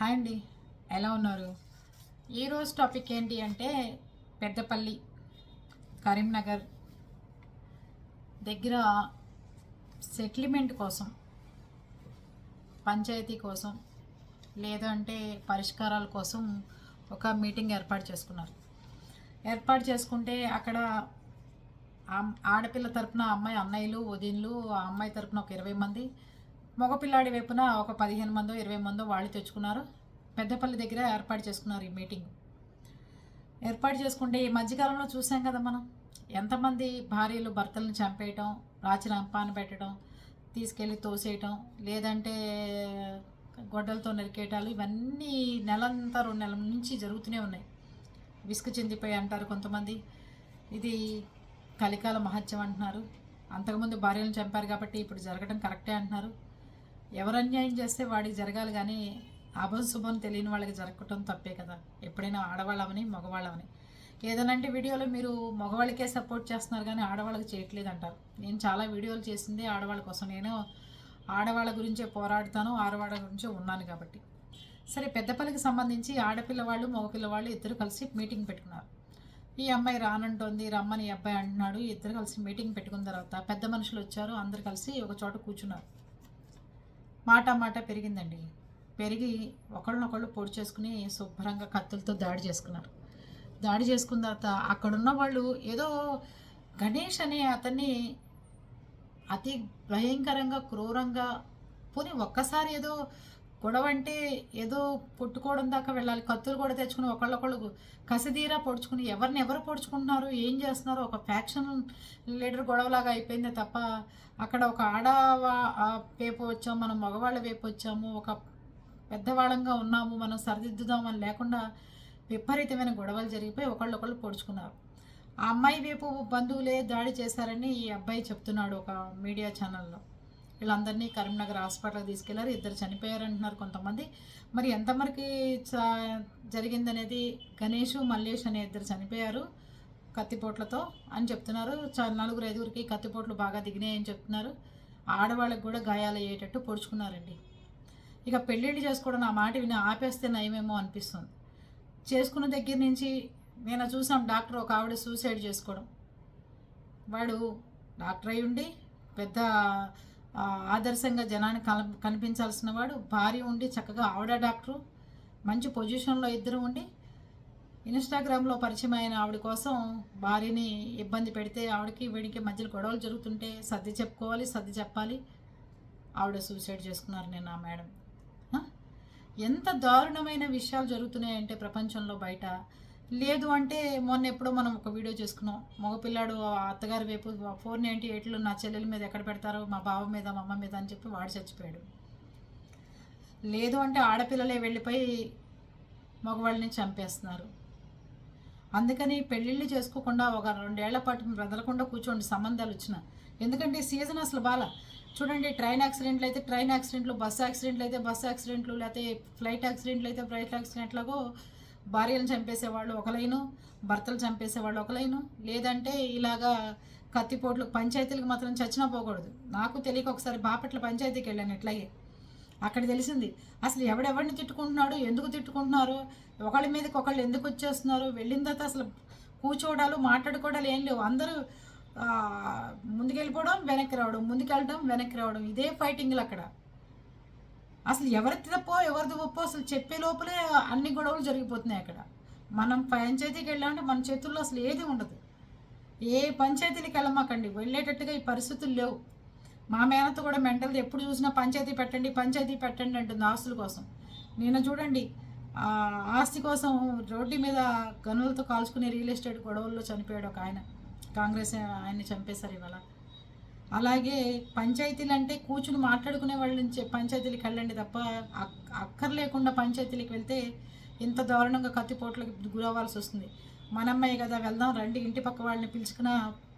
Hi అండి. ఎలా ఉన్నారు? ఈరోజు టాపిక్ ఏంటి అంటే పెద్దపల్లి కరీంనగర్ దగ్గర సెటిల్మెంట్ కోసం పంచాయతీ కోసం లేదంటే పరిష్కారాల కోసం ఒక మీటింగ్ ఏర్పాటు చేసుకున్నారు. ఏర్పాటు చేసుకుంటే అక్కడ ఆడపిల్ల తరపున అమ్మాయి అన్నయ్యలు వదిన్లు ఆ అమ్మాయి తరపున ఒక ఇరవై మంది మగపిల్లాడి వైపున ఒక పదిహేను మందో ఇరవై మందో వాళ్ళు తెచ్చుకున్నారు. పెద్దపల్లి దగ్గర ఏర్పాటు చేసుకున్నారు ఈ మీటింగ్. ఏర్పాటు చేసుకుంటే ఈ మధ్యకాలంలో చూసాం కదా మనం. ఎంతమంది భార్యలు భర్తలను చంపేయటం రాచి రంపాన పెట్టడం తీసుకెళ్ళి తోసేయటం లేదంటే గొడ్డలతో నరికేయటాలు ఇవన్నీ నెలంతా రెండు నెలల నుంచి జరుగుతూనే ఉన్నాయి. విసుగు చెందిపోయి అంటారు కొంతమంది. ఇది కలికాల మహత్యం అంటున్నారు. అంతకుముందు భార్యలను చంపారు కాబట్టి ఇప్పుడు జరగడం కరెక్టే అంటున్నారు. ఎవరు అన్యాయం చేస్తే వాడికి జరగాలి కానీ అభం శుభం తెలియని వాళ్ళకి జరగటం తప్పే కదా. ఎప్పుడైనా ఆడవాళ్ళమని మగవాళ్ళమని. ఏదనంటే వీడియోలో మీరు మగవాళ్ళకే సపోర్ట్ చేస్తున్నారు కానీ ఆడవాళ్ళకి చేయట్లేదు అంటారు నేను చాలా వీడియోలు చేసింది ఆడవాళ్ళ కోసం. నేను ఆడవాళ్ళ గురించే పోరాడుతాను ఆడవాళ్ళ గురించే ఉన్నాను కాబట్టి. సరే పెద్దపల్లికి సంబంధించి ఆడపిల్లవాళ్ళు మగ మగపిల్లవాళ్ళు ఇద్దరు కలిసి మీటింగ్ పెట్టుకున్నారు. ఈ అమ్మాయి రానంటోంది రమ్మని అబ్బాయి అంటున్నాడు. ఇద్దరు కలిసి మీటింగ్ పెట్టుకున్న తర్వాత పెద్ద మనుషులు వచ్చారు అందరు కలిసి ఒక చోట కూర్చున్నారు. మాట మాట పెరిగిందండి. పెరిగి ఒకళ్ళనొకళ్ళు పొడి చేసుకుని శుభ్రంగా కత్తులతో దాడి చేసుకున్నారు. దాడి చేసుకున్న తర్వాత అక్కడున్న వాళ్ళు ఏదో గణేష్ అనే అతన్ని అతి భయంకరంగా క్రూరంగా పోనీ ఒక్కసారి ఏదో గొడవ అంటే ఏదో పొట్టుకోవడం దాకా వెళ్ళాలి. కత్తులు కూడా తెచ్చుకుని ఒకళ్ళొకళ్ళు కసిదీరా పొడుచుకుని ఎవరిని ఎవరు పొడుచుకుంటున్నారు? ఏం చేస్తున్నారు? ఒక ఫ్యాక్షన్ లీడర్ గొడవలాగా అయిపోయిందే తప్ప అక్కడ ఒక ఆడవా వేపు వైపు వచ్చాము మనం మగవాళ్ళ వైపు వచ్చాము ఒక పెద్దవాళ్ళంగా ఉన్నాము మనం సరిదిద్దుదాం అని లేకుండా విపరీతమైన గొడవలు జరిగిపోయి ఒకళ్ళొకళ్ళు పొడుచుకున్నారు. ఆ అమ్మాయి వైపు బంధువులే దాడి చేశారని ఈ అబ్బాయి చెప్తున్నాడు ఒక మీడియా ఛానల్లో. వీళ్ళందరినీ కరీంనగర్ హాస్పిటల్కి తీసుకెళ్ళారు. ఇద్దరు చనిపోయారు అంటున్నారు కొంతమంది. మరి ఎంతవరకు చ- జరిగిందనేది గణేష్ మల్లేష్ అనే ఇద్దరు చనిపోయారు కత్తిపోట్లతో అని చెప్తున్నారు. చ- నలుగురు ఐదుగురికి కత్తిపోట్లు బాగా దిగినాయని చెప్తున్నారు. ఆడవాళ్ళకి కూడా గాయాలు అయ్యేటట్టు పొడుచుకున్నారండి. ఇక పెళ్ళిళ్ళు చేసుకోవడం ఆ మాట విని ఆపేస్తే నయమేమో అనిపిస్తుంది. చేసుకున్న దగ్గర నుంచి నేను చూసాం డాక్టర్ ఒక ఆవిడ సూసైడ్ చేసుకోవడం. వాడు డాక్టర్ అయి ఉండి పెద్ద ఆదర్శంగా జనానికి కన కనిపించాల్సిన వాడు. భార్య ఉండి చక్కగా ఆవిడ డాక్టరు. మంచి పొజిషన్లో ఇద్దరు ఉండి ఇన్స్టాగ్రామ్లో పరిచయం అయిన ఆవిడ కోసం భార్యని ఇబ్బంది పెడితే ఆవిడకి వీడికి మధ్యలో గొడవలు జరుగుతుంటే సర్ది చెప్పుకోవాలి సర్ది చెప్పాలి. ఆవిడ సూసైడ్ చేసుకున్నారు నేను ఆ మేడం. ఎంత దారుణమైన విషయాలు జరుగుతున్నాయంటే ప్రపంచంలో బయట. లేదు అంటే మొన్న ఎప్పుడో మనం ఒక వీడియో చేసుకున్నాం. మగపిల్లాడు అత్తగారి వైపు ఫోర్ నైంటీ ఎయిట్లో నా చెల్లెల మీద ఎక్కడ పెడతారో మా బావ మీద మా అమ్మ మీద అని చెప్పి వాడు చచ్చిపోయాడు. లేదు అంటే ఆడపిల్లలే వెళ్ళిపోయి మగవాళ్ళని చంపేస్తున్నారు. అందుకని పెళ్ళిళ్ళు చేసుకోకుండా ఒక రెండేళ్ళ పాటు వెదలకుండా కూర్చోండి సంబంధాలు వచ్చిన. ఎందుకంటే సీజన్ అసలు బాగా చూడండి ట్రైన్ యాక్సిడెంట్లు అయితే ట్రైన్ యాక్సిడెంట్లు బస్సు యాక్సిడెంట్లు అయితే బస్సు యాక్సిడెంట్లు లేకపోతే ఫ్లైట్ యాక్సిడెంట్లు అయితే ఫ్లైట్ యాక్సిడెంట్లాగో భార్యలు చంపేసేవాళ్ళు ఒక లైను భర్తలు చంపేసేవాళ్ళు ఒక లైను లేదంటే ఇలాగా కత్తిపోట్లు పంచాయతీలకు మాత్రం చచ్చినా పోకూడదు. నాకు తెలియక ఒకసారి బాపట్ల పంచాయతీకి వెళ్ళాను ఇట్లాగే. అక్కడ తెలిసింది అసలు ఎవడెవడిని తిట్టుకుంటున్నాడు ఎందుకు తిట్టుకుంటున్నారు ఒకళ్ళ మీదకి ఒకళ్ళు ఎందుకు వచ్చేస్తున్నారు వెళ్ళిన తర్వాత అసలు కూర్చోవడాలు మాట్లాడుకోవడాలు ఏం లేవు. అందరూ ముందుకెళ్ళిపోవడం వెనక్కి రావడం ముందుకెళ్ళడం వెనక్కి రావడం ఇదే ఫైటింగ్లు అక్కడ. అసలు ఎవరు తప్పో ఎవరిది ఒప్పో అసలు చెప్పే లోపలే అన్ని గొడవలు జరిగిపోతున్నాయి అక్కడ. మనం పంచాయతీకి వెళ్ళామంటే మన చేతుల్లో అసలు ఏది ఉండదు. ఏ పంచాయతీలకు వెళ్ళమాకండి. వెళ్ళేటట్టుగా ఈ పరిస్థితులు లేవు. మా మేనత కూడా మెంటల్ది ఎప్పుడు చూసినా పంచాయతీ పెట్టండి పంచాయతీ పెట్టండి అంటుంది ఆస్తుల కోసం. నేను చూడండి ఆస్తి కోసం రోడ్డు మీద గనులతో కాల్చుకునే రియల్ ఎస్టేట్ గొడవల్లో చనిపోయాడు ఒక ఆయన. కాంగ్రెస్ ఆయన్ని చంపేశారు ఇవాళ. అలాగే పంచాయతీలు అంటే కూర్చుని మాట్లాడుకునే వాళ్ళని పంచాయతీలకు వెళ్ళండి తప్ప అక్కర్ అక్కర్లేకుండా పంచాయతీలకు వెళ్తే ఇంత దారుణంగా కత్తిపోట్లకి గురవ్వాల్సి వస్తుంది. మనమ్మాయి కదా వెళ్దాం రండి ఇంటి పక్క వాళ్ళని పిలుచుకున్న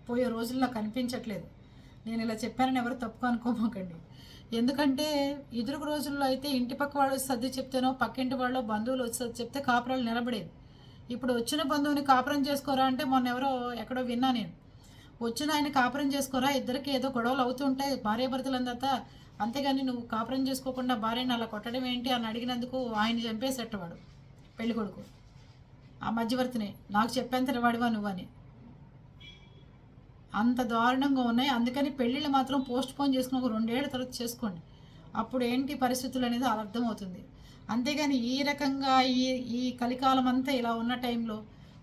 పోయే రోజుల్లో కనిపించట్లేదు. నేను ఇలా చెప్పానని ఎవరు తప్పు అనుకోమాకండి. ఎందుకంటే ఎదురుగు రోజుల్లో అయితే ఇంటి పక్క వాళ్ళు సర్ది చెప్తేనో పక్కింటి వాళ్ళు బంధువులు వచ్చి చెప్తే కాపురాలు నిలబడేది ఇప్పుడు వచ్చిన బంధువుని కాపురం చేసుకోరా అంటే మొన్న ఎవరో ఎక్కడో విన్నా నేను. వచ్చిన ఆయన కాపురం చేసుకోరా? ఇద్దరికి ఏదో గొడవలు అవుతుంటాయి భార్యాభర్తలంతా అంతేగాని నువ్వు కాపురం చేసుకోకుండా భార్యని అలా కొట్టడం ఏంటి అని అడిగినందుకు ఆయన చంపేసేటవాడు పెళ్ళి కొడుకు ఆ మధ్యవర్తిని నాకు చెప్పేంత వాడివా నువ్వని? అంత దారుణంగా ఉన్నాయి. అందుకని పెళ్ళిళ్ళు మాత్రం పోస్ట్ పోన్ చేసుకుని ఒక రెండేళ్ళ తర్వాత చేసుకోండి. అప్పుడు ఏంటి పరిస్థితులు అనేది అలా అర్థమవుతుంది. అంతేగాని ఈ రకంగా ఈ ఈ కలికాలం అంతా ఇలా ఉన్న టైంలో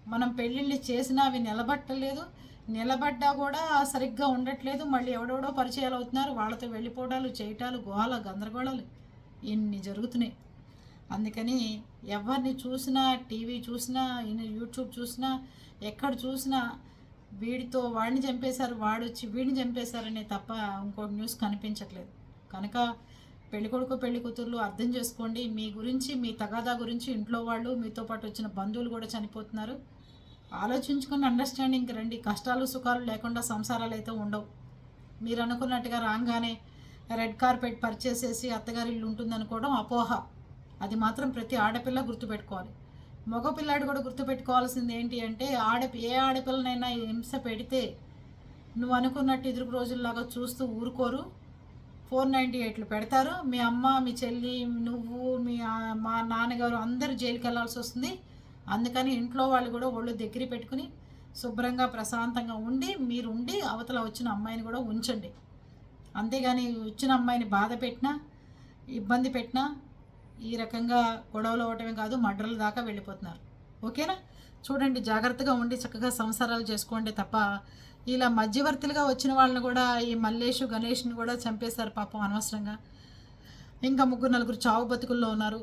మనం పెళ్ళిళ్ళు చేసినా అవి నిలబట్టలేదు. నిలబడ్డా కూడా సరిగ్గా ఉండట్లేదు. మళ్ళీ ఎవడెవడో పరిచయాలు అవుతున్నారు. వాళ్ళతో వెళ్ళిపోవడాలు చేయటాలు గోహాల గందరగోళాలు ఇన్ని జరుగుతున్నాయి. అందుకని ఎవరిని చూసినా టీవీ చూసినా యూట్యూబ్ చూసినా ఎక్కడ చూసినా వీడితో వాడిని చంపేశారు వాడు వచ్చి వీడిని చంపేశారనే తప్ప ఇంకో న్యూస్ కనిపించట్లేదు. కనుక పెళ్ళికొడుకు పెళ్ళి కూతుర్లు అర్థం చేసుకోండి. మీ గురించి మీ తగాదా గురించి ఇంట్లో వాళ్ళు మీతో పాటు వచ్చిన బంధువులు కూడా చనిపోతున్నారు. ఆలోచించుకుని అండర్స్టాండింగ్కి రండి. కష్టాలు సుఖాలు లేకుండా సంసారాలు అయితే ఉండవు. మీరు అనుకున్నట్టుగా రాగానే రెడ్ కార్పెట్ పర్చేస్ చేసి అత్తగారి ఇల్లు ఉంటుందనుకోవడం అపోహ. అది మాత్రం ప్రతి ఆడపిల్ల గుర్తుపెట్టుకోవాలి. మగపిల్లాడు కూడా గుర్తుపెట్టుకోవాల్సింది ఏంటి అంటే ఆడ ఏ ఆడపిల్లనైనా హింస పెడితే నువ్వు అనుకున్నట్టు ఎదురు రోజుల్లాగా చూస్తూ ఊరుకోరు. ఫోర్ నైంటీ ఎయిట్లు పెడతారు. మీ అమ్మ మీ చెల్లి నువ్వు మీ మా నాన్నగారు అందరూ జైలుకి వెళ్ళాల్సి వస్తుంది. అందుకని ఇంట్లో వాళ్ళు కూడా ఒళ్ళు దగ్గర పెట్టుకుని శుభ్రంగా ప్రశాంతంగా ఉండి మీరు ఉండి అవతల వచ్చిన అమ్మాయిని కూడా ఉంచండి. అంతేగాని వచ్చిన అమ్మాయిని బాధ పెట్టినా ఇబ్బంది పెట్టినా ఈ రకంగా గొడవలు అవటమే కాదు మడ్రల దాకా వెళ్ళిపోతున్నారు. ఓకేనా? చూడండి జాగ్రత్తగా ఉండి చక్కగా సంసారాలు చేసుకోండి తప్ప ఇలా మధ్యవర్తులుగా వచ్చిన వాళ్ళని కూడా ఈ మల్లేషు గణేష్ని కూడా చంపేశారు పాపం అనవసరంగా. ఇంకా ముగ్గురు నలుగురు చావు బతుకుల్లో ఉన్నారు.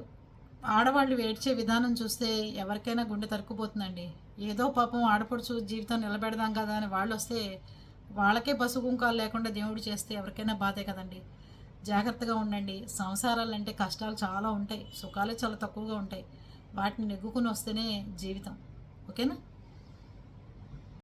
ఆడవాళ్ళు ఏడ్చే విధానం చూస్తే ఎవరికైనా గుండె తరుక్కుపోతుందండి. ఏదో పాపం ఆడపడుచు జీవితం నిలబెడదాం కదా అని వాళ్ళు వస్తే వాళ్ళకే పసుపు లేకుండా దేవుడు చేస్తే ఎవరికైనా బాధే కదండి. జాగ్రత్తగా ఉండండి. సంసారాలు అంటే కష్టాలు చాలా ఉంటాయి. సుఖాలే చాలా తక్కువగా ఉంటాయి. వాటిని నెగ్గుకుని వస్తేనే జీవితం. ఓకేనా?